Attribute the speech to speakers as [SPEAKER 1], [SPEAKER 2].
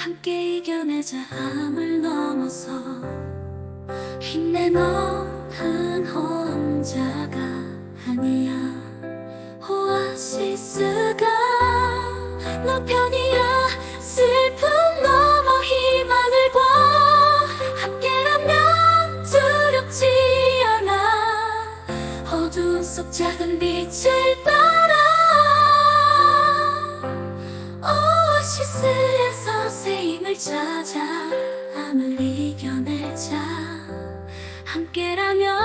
[SPEAKER 1] 함께 이겨내자. 암을 넘어서 힘내 너는 혼자가 아니야. 오아시스가 너 편이야. 슬픔 넘어 희망을 봐 함께라면 두렵지 않아. 어두운 속 작은 빛을 따라. 힘을 찾아 암을 이겨내자. 함께라면